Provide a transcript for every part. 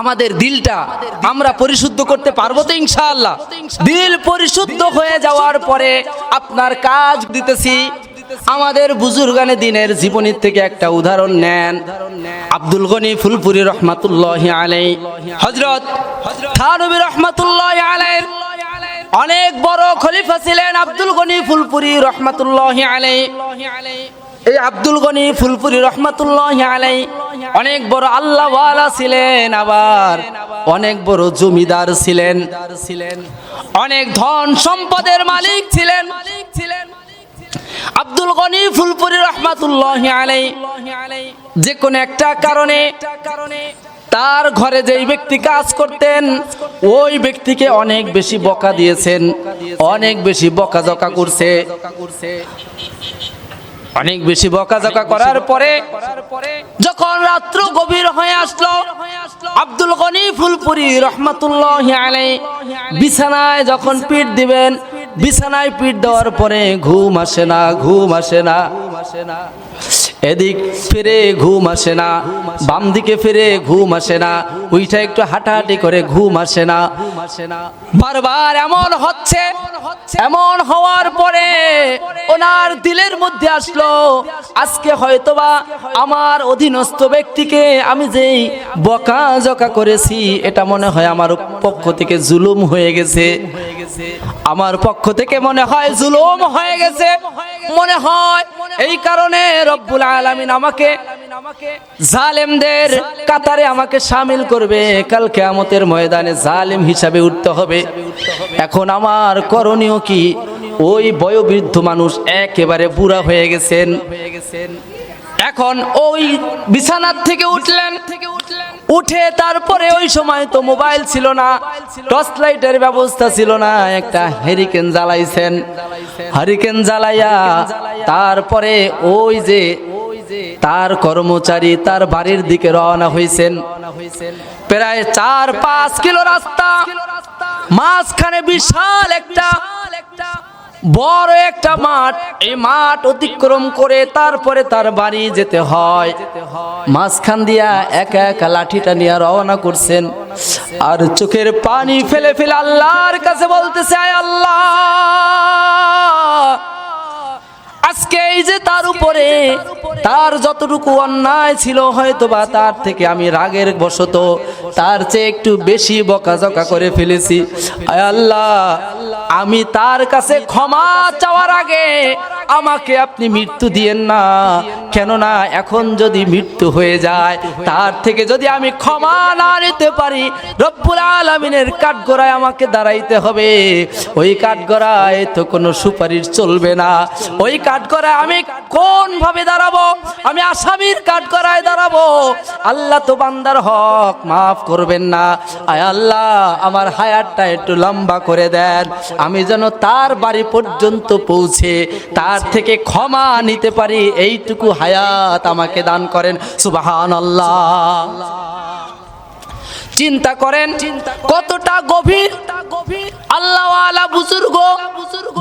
আমাদের দিলটা আমরা পরিশুদ্ধ করতে পারব তো ইনশাআল্লাহ। দিল পরিশুদ্ধ হয়ে যাওয়ার পরে আপনার কাজ দিতেছি। আমাদের বুজুর্গানে দিনের জীবনীর থেকে একটা উদাহরণ নেন। আব্দুল গনি ফুলপুরি রহমাতুল্লাহ আলাই। হজরত থানবী রহমাতুল্লাহ আলাই অনেক বড় খলিফা ছিলেন আব্দুল গনি ফুলপুরি রহমাতুল্লাহ আলাই। এই আব্দুল গনি ফুলপুরি রহমাতুল্লাহ আলাই অনেক বড় আল্লাহওয়ালা ছিলেন আবার। অনেক বড় জমিদার ছিলেন। অনেক ধন সম্পদের মালিক ছিলেন। ছিলেন আব্দুল গনি ফুলপুরি রহমাতুল্লাহ আলাই যে কোন একটা কারণে তার ঘরে যেই ব্যক্তি কাজ করতেন, ওই ব্যক্তিকে অনেক বেশি বকা দিয়েছেন, অনেক বেশি বকাঝকা করছে। অনেক বেশি বকাঝকা করার পরে যখন রাত্র গভীর হয়ে আসলো আব্দুল গনি ফুলপুরি রহমাতুল্লাহ বিছানায় যখন পিঠ দিবেন বিছানায় পিঠ দেওয়ার পরে ঘুম আসে না ঘুম আসে না। এদিক ফিরে ঘুম আসে না বাম দিকে ফিরে ঘুম আসে না উইটা একটু হাঁটাহাঁটি করে ঘুম আসে না। বারবার এমন হচ্ছে এমন হওয়ার পরে ওনার দিলের মধ্যে আসলো। আজকে হয়তোবা আমার অধীনস্থ ব্যক্তিকে আমি যেই বকা জকা করেছি, এটা মনে হয় আমার পক্ষ থেকে জুলুম হয়ে গেছে। আমার পক্ষ থেকে মনে হয় জুলুম হয়ে গেছে। মনে হয় এই কারণে রব্বুল আলামিন আমাকে জালেমদের কাতারে আমাকে সামিল করবে। কাল কেয়ামতের ময়দানে জালেম হিসাবে উঠতে হবে। এখন আমার করণীয় কি? ওই বয়োবৃদ্ধ মানুষ একেবারে বুড়া হয়ে গেছেন। এখন ওই বিছানার থেকে উঠলেন। উঠে তারপরে ওই সময় তো মোবাইল ছিল না, টর্চ লাইটের ব্যবস্থা ছিল না, একটা হেরিকেন জ্বালাইছেন। হারিকেন জ্বালাইয়া তারপরে ওই যে তার কর্মচারী তার বাড়ির দিকে রওনা হয়েছেন প্রায় চার পাঁচ কিলো রাস্তা, মাঝখানে বিশাল একটা বড় একটা মাঠ, এই মাঠ অতিক্রম করে তারপরে তার বাড়ি যেতে হয়। মাঝখান দিয়া একা একা লাঠিটা নিয়ে রওনা করছেন। আর চোখের পানি ফেলে ফেলে আল্লাহর কাছে বলতেছে, আয় আল্লাহ, আজকে এই যে তার উপরে, তার যতটুকু অন্যায় ছিল হয়তো বা তার থেকে আমি রাগের বশত তার চেয়ে একটু বেশি বকাঝকা করে ফেলেছি। আয় আল্লাহ আমি তার কাছে ক্ষমা চাওয়ার আগে আমাকে আপনি মৃত্যু দিয়েন না। কেননা এখন যদি মৃত্যু হয়ে যায়, তার থেকে যদি আমি ক্ষমা না নিতে পারি, রব্বুল আলমিনের কাঠগড়ায় আমাকে দাঁড়াইতে হবে। ওই কাঠগড়ায় তো কোনো সুপারিশ চলবে না। ওই কাঠগড়ায় আমি কোন ভাবে দাঁড়াবো? আমি আসামির কাঠগড়ায় দাঁড়াবো। আল্লাহ তো বান্দার হক, মাফ করবেন না। আয় আল্লাহ, আমার হায়ারটা একটু লম্বা করে দেন। আমি যেন তার বাড়ি পর্যন্ত পৌঁছে, তার থেকে ক্ষমা নিতে পারি, এইটুকু হায়াত আমাকে দান করেন সুবাহান আল্লাহ চিন্তা করেন, কতটা গভীর? আল্লাহওয়ালা বুজুর্গ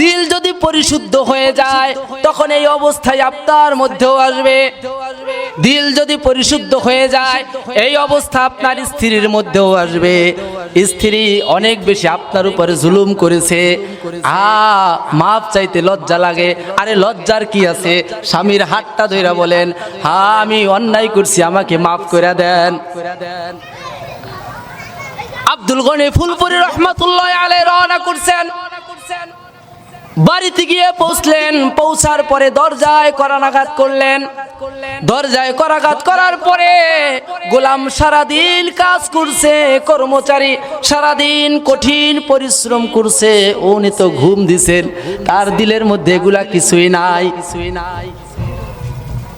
দিল যদি পরিশুদ্ধ হয়ে যায়, তখন এই অবস্থায় আপনার মধ্যেও আসবে। দিল যদি পরিশুদ্ধ হয়ে যায়, এই অবস্থা আপনার স্ত্রীর মধ্যেও আসবে। স্ত্রী অনেক বেশি আপনার উপরে জুলুম করেছে। আ মাপ চাইতে লজ্জা লাগে। আরে লজ্জার কি আছে? স্বামীর হাতটা ধইরা বলেন, হা, আমি অন্যায় করছি, আমাকে মাফ করে দেন করে দেন। আব্দুল গনি ফুলপুরি রহমাতুল্লাহ আলাই রওনা করছেন। বাড়িতে গিয়ে পৌঁছলেন, পৌঁছার পরে দরজায় করানাঘাত করলেন। দরজায় করাঘাত করার পরে গোলাম সারাদিন কাজ করছে, কর্মচারী সারাদিন কঠিন পরিশ্রম করছে, উনি তো ঘুম দিছেন, তার দিলের মধ্যে এগুলা কিছুই নাই কিছুই নাই।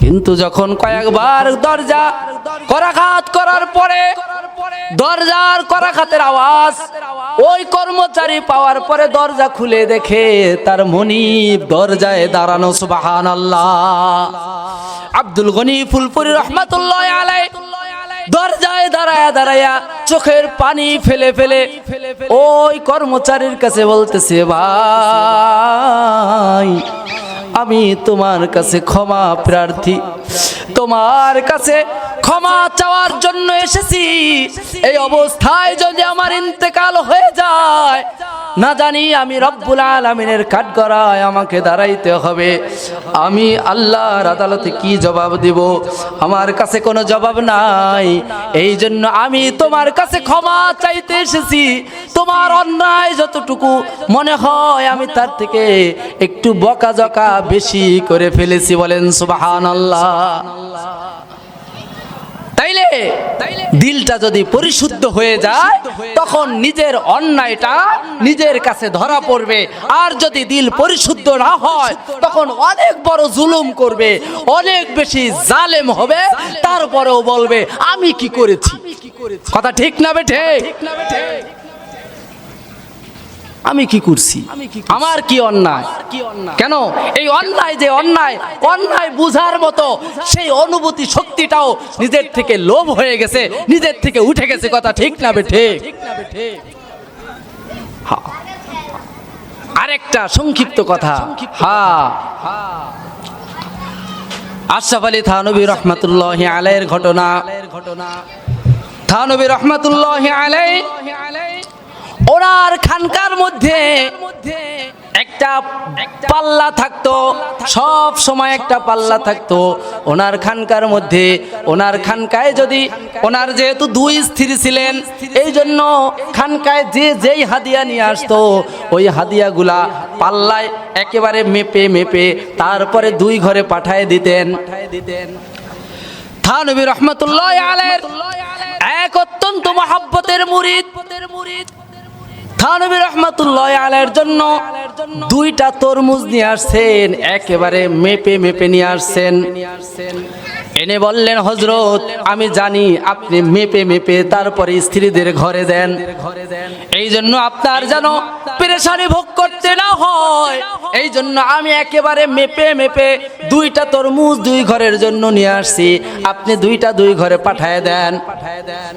কিন্তু যখন কয়েকবার দরজা করাঘাত করার পরে দরজার করা খাতের আওয়াজ। ওই কর্মচারী পাওয়ার পরে দরজা খুলে দেখে তার মনিব দরজায় দাঁড়ানো সুবাহান আল্লাহ আব্দুল গনি ফুলপুরি রহমাতুল্লাহ আলাই দরজায় দাঁড়ায়া দাঁড়ায়া চোখের পানি ফেলে ফেলে ওই কর্মচারীর কাছে বলতেছে, ভাই, আমি তোমার কাছে ক্ষমা প্রার্থী। তোমার কাছে ক্ষমা চাওয়ার জন্য এসেছি। এই অবস্থায় যদি আমার ইন্তেকাল হয়ে যায়, না জানি আমি রব্বুল আলমিনের কাঠগড়ায় আমাকে দাঁড়াইতে হবে। আমি আল্লাহর আদালতে কি জবাব দিব? আমার কাছে কোনো জবাব নাই। এই জন্য আমি তোমার কাছে ক্ষমা চাইতে এসেছি। তোমার অন্যায় যতটুকু মনে হয় আমি তার থেকে একটু বকা জকা বেশি করে ফেলেছি বলেন সুবাহান আল্লাহ তাইলে দিলটা যদি পরিশুদ্ধ হয়ে যায়, তখন নিজের অন্যায়টা নিজের কাছে ধরা পড়বে। আর যদি দিল পরিশুদ্ধ না হয়, তখন অনেক বড় জুলুম করবে, অনেক বেশি জালেম হবে, তারপরেও বলবে, আমি কি করেছি? কথা ঠিক না বেঠে আমি কি করছি? আমার কি অন্যায়? কেন? এই অন্যায় যে অন্যায় অন্যায় বুঝার মতো সেই অনুভূতি শক্তিটাও নিজের থেকে লোভ হয়ে গেছে নিজের থেকে উঠে গেছে কথা ঠিক না বেঠে। আরেকটা সংক্ষিপ্ত কথা। হ্যাঁ আশরাফ আলী থানবী রহমাতুল্লাহ আলাইয়ের ঘটনা ঘটনা। থানবী রহমাতুল্লাহ আলাই ওনার খানকার মধ্যে একটা পাল্লা থাকতো, সব সময় একটা পাল্লা থাকতো। ওনার খানকার মধ্যে, ওনার খানকায় যদি ওনার যেহেতু দুই স্ত্রী ছিলেন, এই জন্য খানকায় যে যেই হাদিয়া নিয়ে আসতো, ওই হাদিয়াগুলা পাল্লায় একেবারে মেপে মেপে তারপরে দুই ঘরে পাঠায় দিতেন। দিতেন রহমতুল্লাহ এক অত্যন্ত মহাব্বতের মুরিদ মুরিদ। থানবী রহমতুল্লাহ আলের জন্য দুইটা তরমুজ নিয়ে আসছেন, একেবারে মেপে মেপে নিয়ে আসছেন। এনে বললেন হজরত আমি জানি আপনি মেপে মেপে তারপরে স্ত্রীদের ঘরে দেন। এই জন্য আপনার যেন পেরেশানি ভোগ করতে না হয়। এই জন্য আমি একেবারে মেপে মেপে দুইটা তরমুজ দুই ঘরের জন্য নিয়ে আসছি। আপনি দুইটা দুই ঘরে পাঠায় দেন পাঠায় দেন।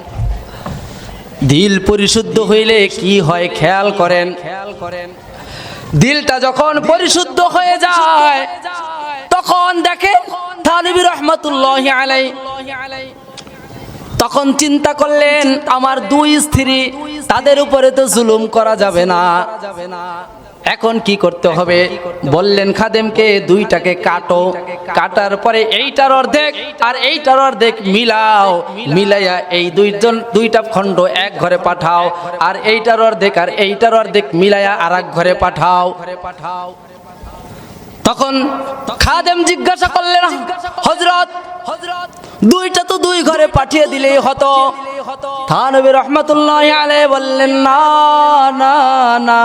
দিল পরিশুদ্ধ হইলে কি হয় খেয়াল করেন। খেয়াল করেন দিলটা যখন পরিশুদ্ধ হয়ে যায়, তখন দেখেন থানবী রহমতুল্লাহ আলাই তখন চিন্তা করলেন, আমার দুই স্ত্রী, তাদের উপরে তো জুলুম করা যাবে না যাবে না। এখন কি করতে হবে? বললেন খাদেমকে দুইটাকে কাটো। কাটার পরে এইটার অর্ধেক আর এইটার অর্ধেক মিলাও। মিলাইয়া এই দুইজন দুইটা খণ্ড এক ঘরে পাঠাও। আর এইটার অর্ধেক আর এইটার অর্ধেক মিলাইয়া আর এক ঘরে পাঠাও। পাঠাও তখন খাদেম জিজ্ঞাসা করলেন হজরত হজরত দুইটা তো দুই ঘরে পাঠিয়ে দিলেই হতো। থানবী রহমতুল্লাহ আলে বললেন না না না।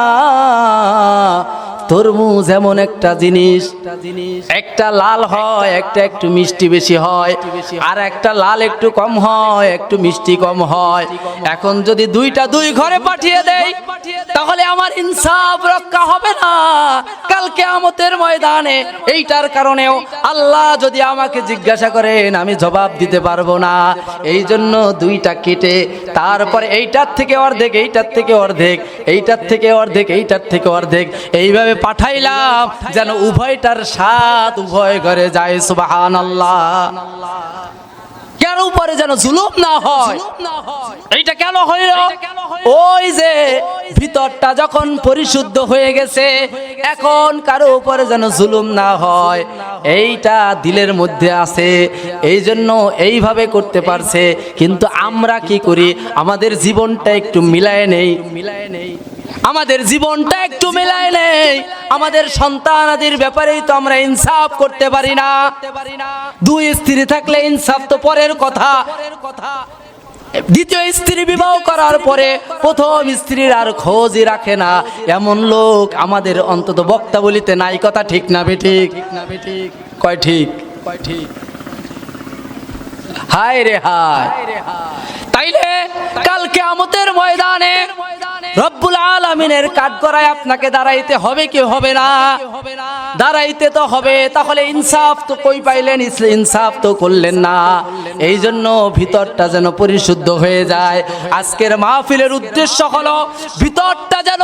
তরমুজ এমন একটা জিনিস। একটা লাল হয় একটা একটু মিষ্টি বেশি হয়। আর একটা লাল একটু কম হয় একটু মিষ্টি কম হয়। এখন যদি দুইটা দুই ঘরে পাঠিয়ে দেয় তাহলে আমার ইনসাফ রক্ষা হবে না। কালকে আমতের ময়দানে এইটার কারণেও আল্লাহ যদি আমাকে জিজ্ঞাসা করেন আমি জবাব দিতে পারব না। এই জন্য দুইটা কেটে তারপরে এইটার থেকে অর্ধেক এইটার থেকে অর্ধেক এইটার থেকে অর্ধেক এইটার থেকে অর্ধেক এইভাবে পাঠাইলাম, যেন উভয়টার সাথ উভয় ঘরে যায় সুবাহান আল্লাহ কেন উপরে যেন জুলুম না হয়? এইটা কেন হইল? ওই যে ভিতরটা যখন পরিশুদ্ধ হয়ে গেছে, এখন কারও উপরে যেন জুলুম না হয়। এইটা দিলের মধ্যে আছে এই জন্য এইভাবে করতে পারছে। কিন্তু আমরা কি করি? আমাদের জীবনটা একটু মিলায় নেই মিলায় নেই। আমাদের জীবনটা একটু মেলায় নেই। আমাদের সন্তান আদির ব্যাপারেই তো আমরা ইনসাফ করতে পারি না। দুই স্ত্রী থাকলে ইনসাফ তো পরের কথা। দ্বিতীয় স্ত্রী বিবাহ করার পরে প্রথম স্ত্রীর আর খোঁজই রাখে না। এমন লোক আমাদের অন্তত বক্তাবলিতে নাই। কথা ঠিক না বেঠিক কয় ঠিক? কয় ঠিক? হায় রে হায়। তাইলে কালকে আমতের ময়দানে রব্বুল আলমিনের কাঠগড়ায় আপনাকে দাঁড়াইতে হবে কি হবে না? হবে না দাঁড়াইতে তো হবে, তাহলে ইনসাফ তো কই পাইলেন? ইনসাফ তো করলেন না। এই জন্য ভিতরটা যেন পরিশুদ্ধ হয়ে যায়। আজকের মাহফিলের উদ্দেশ্য হলো, ভিতরটা যেন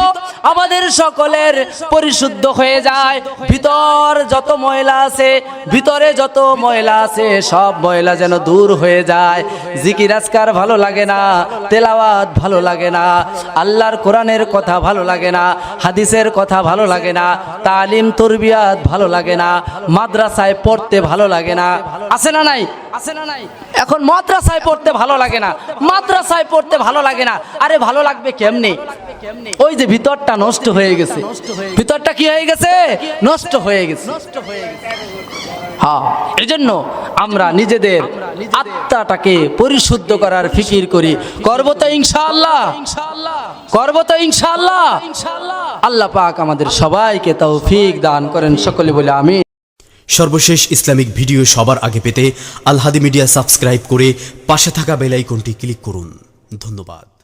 আমাদের সকলের পরিশুদ্ধ হয়ে যায়। ভিতর যত ময়লা আছে, ভিতরে যত ময়লা আছে, সব ময়লা যেন দূর হয়ে যায়। জিকির আজকার ভালো লাগে না, তেলাওয়াত ভালো লাগে না, আল্লাহর কোরআনের কথা ভালো লাগে না, হাদিসের কথা ভালো লাগে না, তালিম তরবিয়াত ভালো লাগে না, মাদ্রাসায় পড়তে ভালো লাগে না। আছে না নাই? আছে না নাই? এখন মাদ্রাসায় পড়তে ভালো লাগে না। মাদ্রাসায় পড়তে ভালো লাগে না। আরে ভালো লাগবে কেমনে? ওই যে ভিতরটা নষ্ট হয়ে গেছে। ভিতরটা কি হয়ে গেছে? নষ্ট হয়ে গেছে। হ্যাঁ এই জন্য আমরা নিজেদের আত্মাটাকে পরিশুদ্ধ করার ফিকির করি। করব তো ইনশাআল্লাহ। করব তো ইনশাআল্লাহ। আল্লাহ পাক আমাদের সবাইকে তৌফিক দান করেন সকলে বলে আমি সর্বশেষ ইসলামিক ভিডিও সবার আগে পেতে আলহাদি মিডিয়া সাবস্ক্রাইব করে পাশে থাকা বেল আইকনটি ক্লিক করুন। ধন্যবাদ।